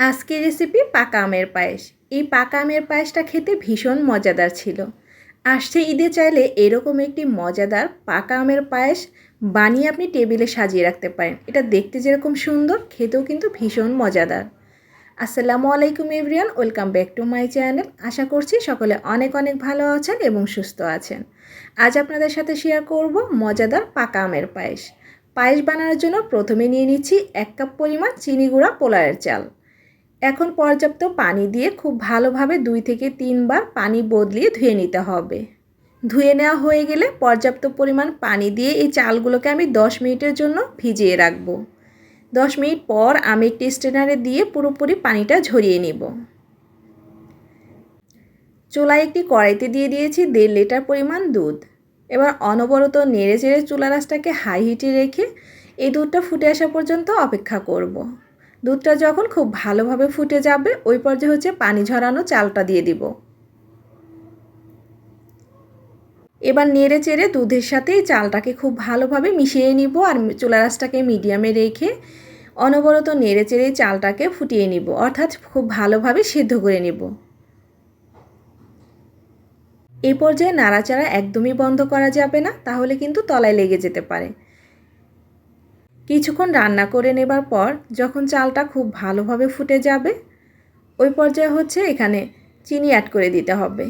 আজকের রেসিপি পাকা আমের পায়েস। এই পাকা আমের পায়েসটা খেতে ভীষণ মজাদার ছিল। আসছে ঈদে চাইলে এরকম একটি মজাদার পাকা আমের পায়েস বানিয়ে আপনি টেবিলে সাজিয়ে রাখতে পারেন। এটা দেখতে যেরকম সুন্দর, খেতেও কিন্তু ভীষণ মজাদার। আসসালামু আলাইকুম everyone welcome back to my channel আশা করছি সকলে অনেক অনেক ভালো আছেন এবং সুস্থ আছেন। আজ আপনাদের সাথে শেয়ার করব মজাদার পাকা আমের পায়েস। পায়েস বানানোর জন্য প্রথমে নিয়ে নিচ্ছি এক কাপ পরিমাণ চিনি গুঁড়া পোলারের চাল। এখন পর্যাপ্ত পানি দিয়ে খুব ভালোভাবে দুই থেকে তিনবার পানি বদলিয়ে ধুয়ে নিতে হবে। ধুয়ে নেওয়া হয়ে গেলে পর্যাপ্ত পরিমাণ পানি দিয়ে এই চালগুলোকে আমি দশ মিনিটের জন্য ভিজিয়ে রাখব। দশ মিনিট পর আমি একটি স্ট্রেনারে দিয়ে পুরোপুরি পানিটা ঝরিয়ে নিব। চুলায় একটি কড়াইতে দিয়ে দিয়েছি দেড় লিটার পরিমাণ দুধ। এবার অনবরত নেড়ে চেড়ে চুলা রাসটাকে হাই হিটে রেখে এই দুধটা ফুটে আসা পর্যন্ত অপেক্ষা করব। দুধটা যখন খুব ভালোভাবে ফুটে যাবে, ওই পর্যায়ে হচ্ছে পানি ঝরানো চালটা দিয়ে দিব। এবার নেড়ে চেড়ে দুধের সাথে এই চালটাকে খুব ভালোভাবে মিশিয়ে নিব আর চুলা রাসটাকে মিডিয়ামে রেখে অনবরত নেড়ে চেড়ে চালটাকে ফুটিয়ে নিব, অর্থাৎ খুব ভালোভাবে সিদ্ধ করে নিব। এই পর্যায়ে নাড়াচাড়া একদমই বন্ধ করা যাবে না, তাহলে কিন্তু তলায় লেগে যেতে পারে। কিছুক্ষণ রান্না করে নেবার পর যখন চালটা খুব ভালোভাবে ফুটে যাবে, ওই পর্যায়ে হচ্ছে এখানে চিনি অ্যাড করে দিতে হবে।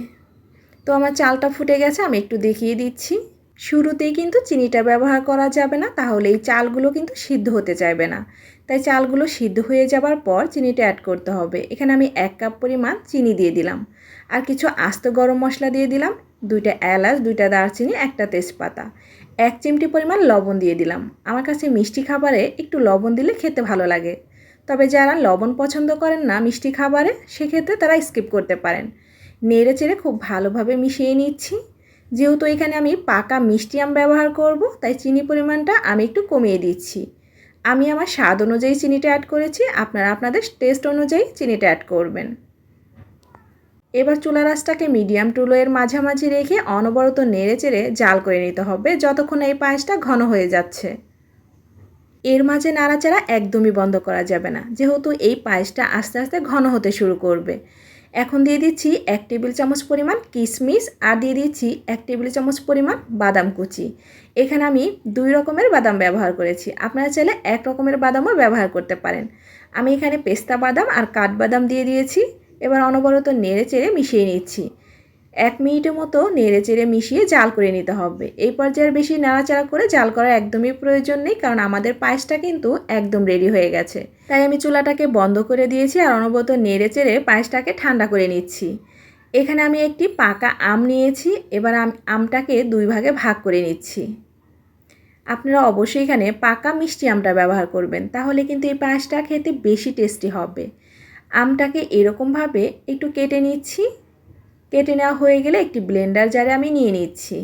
তো আমার চালটা ফুটে গেছে, আমি একটু দেখিয়ে দিচ্ছি। শুরুতেই কিন্তু চিনিটা ব্যবহার করা যাবে না, তাহলে এই চালগুলো কিন্তু সিদ্ধ হতে চাইবে না। তাই চালগুলো সিদ্ধ হয়ে যাবার পর চিনিটা অ্যাড করতে হবে। এখানে আমি এক কাপ পরিমাণ চিনি দিয়ে দিলাম। আর কিছু আস্ত গরম মশলা দিয়ে দিলাম, দুইটা এলাচ, দুইটা দারচিনি, একটা তেজপাতা। এক চিমটি পরিমাণ লবণ দিয়ে দিলাম। আমার কাছে মিষ্টি খাবারে একটু লবণ দিলে খেতে ভালো লাগে। তবে যারা লবণ পছন্দ করেন না মিষ্টি খাবারে, সেক্ষেত্রে তারা স্কিপ করতে পারেন। নেড়ে চেড়ে খুব ভালোভাবে মিশিয়ে নিচ্ছি। যেহেতু এখানে আমি পাকা মিষ্টি আম ব্যবহার করব, তাই চিনি পরিমাণটা আমি একটু কমিয়ে দিচ্ছি। আমি আমার স্বাদ অনুযায়ী চিনিটা অ্যাড করেছি। আপনারা আপনাদের টেস্ট অনুযায়ী চিনিটা অ্যাড করবেন। এবার চুলা রাসটাকে মিডিয়াম টু লোয়ের মাঝামাঝি রেখে অনবরত নেড়ে চেড়ে জাল করে নিতে হবে যতক্ষণ এই পায়েসটা ঘন হয়ে যাচ্ছে। এর মাঝে নাড়াচাড়া একদমই বন্ধ করা যাবে না, যেহেতু এই পায়েসটা আস্তে আস্তে ঘন হতে শুরু করবে। এখন দিয়ে দিচ্ছি এক টেবিল চামচ পরিমাণ কিশমিশ আর দিয়ে দিচ্ছি এক টেবিল চামচ পরিমাণ বাদাম কুচি। এখানে আমি দুই রকমের বাদাম ব্যবহার করেছি, আপনারা চাইলে এক রকমের বাদামও ব্যবহার করতে পারেন। আমি এখানে পেস্তা বাদাম আর কাঠবাদাম দিয়ে দিয়েছি। এবার অনবরত নেড়ে চেড়ে মিশিয়ে নিচ্ছি। এক মিনিটের মতো নেড়ে চেড়ে মিশিয়ে জাল করে নিতে হবে। এই পর্যায়ের বেশি নাড়াচাড়া করে জাল করার একদমই প্রয়োজন নেই, কারণ আমাদের পায়েসটা কিন্তু একদম রেডি হয়ে গেছে। তাই আমি চুলাটাকে বন্ধ করে দিয়েছি আর অনবরত নেড়ে চেড়ে পায়েসটাকে ঠান্ডা করে নিচ্ছি। এখানে আমি একটি পাকা আম নিয়েছি, এবার আমটাকে দুই ভাগে ভাগ করে নিচ্ছি। আপনারা অবশ্যই এখানে পাকা মিষ্টি আমটা ব্যবহার করবেন, তাহলে কিন্তু এই পায়েসটা খেতে বেশি টেস্টি হবে। আমটাকে এরকমভাবে একটু কেটে নিচ্ছি। কেটে নেওয়া হয়ে গেলে একটি ব্লেন্ডার জারে আমি নিয়ে নিচ্ছি।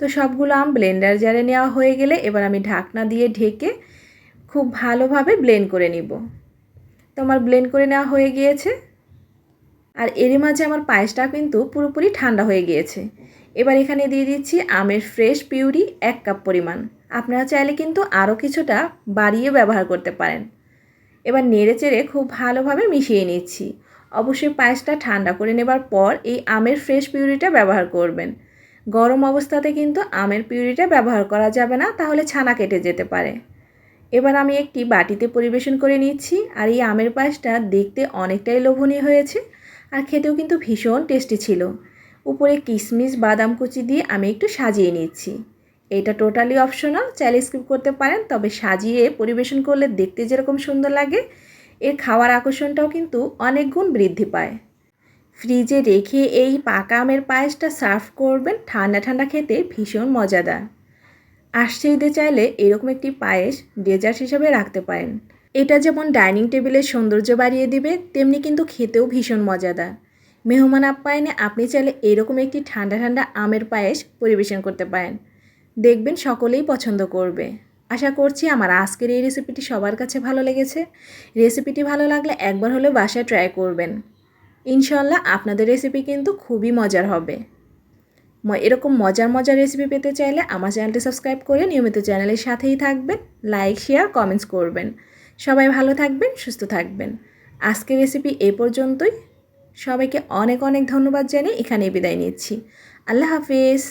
তো সবগুলো আম ব্লেন্ডার জারে নেওয়া হয়ে গেলে এবার আমি ঢাকনা দিয়ে ঢেকে খুব ভালোভাবে ব্লেন্ড করে নিব। তো আমার ব্লেন্ড করে নেওয়া হয়ে গিয়েছে। আর এরই মাঝে আমার পায়েসটা কিন্তু পুরোপুরি ঠান্ডা হয়ে গিয়েছে। এবার এখানে দিয়ে দিচ্ছি আমের ফ্রেশ পিউরি এক কাপ পরিমাণ। আপনারা চাইলে কিন্তু আরও কিছুটা বাড়িয়ে ব্যবহার করতে পারেন। এবার নেড়ে চেড়ে খুব ভালোভাবে মিশিয়ে নিচ্ছি। অবশ্যই পায়েসটা ঠান্ডা করে নেবার পর এই আমের ফ্রেশ পিউরিটা ব্যবহার করবেন। গরম অবস্থাতে কিন্তু আমের পিউরিটা ব্যবহার করা যাবে না, তাহলে ছানা কেটে যেতে পারে। এবার আমি একটি বাটিতে পরিবেশন করে নিচ্ছি, আর এই আমের পায়েসটা দেখতে অনেকটাই লোভনীয় হয়েছে, আর খেতেও কিন্তু ভীষণ টেস্টি ছিল। উপরে কিশমিশ বাদাম কুচি দিয়ে আমি একটু সাজিয়ে নিচ্ছি। এটা টোটালি অপশনাল চাইলে স্কিপ করতে পারেন, তবে সাজিয়ে পরিবেশন করলে দেখতে যেরকম সুন্দর লাগে। এর খাওয়ার আকর্ষণটাও কিন্তু অনেক গুণ বৃদ্ধি পায়। ফ্রিজে রেখে এই পাকা আমের পায়েসটা সার্ভ করবেন, ঠান্ডা ঠান্ডা খেতে ভীষণ মজাদার। আসছে ঈদে চাইলে এরকম একটি পায়েস ডেজার্ট হিসেবে রাখতে পারেন। এটা যেমন ডাইনিং টেবিলের সৌন্দর্য বাড়িয়ে দিবে, তেমনি কিন্তু খেতেও ভীষণ মজাদার। মেহমান আপ্যায়নে আপনি চাইলে এরকম একটি ঠান্ডা ঠান্ডা আমের পায়েস পরিবেশন করতে পারেন। দেখবেন সকলেই পছন্দ করবে। আশা করছি আমার আজকের এই রেসিপিটি সবার কাছে ভালো লেগেছে। রেসিপিটি ভালো লাগলে একবার হলেও বাসায় ট্রাই করবেন। ইনশাল্লাহ আপনাদের রেসিপি কিন্তু খুবই মজার হবে। এরকম মজার মজার রেসিপি পেতে চাইলে আমার চ্যানেলটি সাবস্ক্রাইব করে নিয়মিত চ্যানেলের সাথেই থাকবেন লাইক শেয়ার কমেন্টস করবেন। সবাই ভালো থাকবেন, সুস্থ থাকবেন। আজকের রেসিপি এ পর্যন্তই। সবাইকে অনেক অনেক ধন্যবাদ জানিয়ে এখানেই বিদায় নিচ্ছি। আল্লাহ হাফিজ।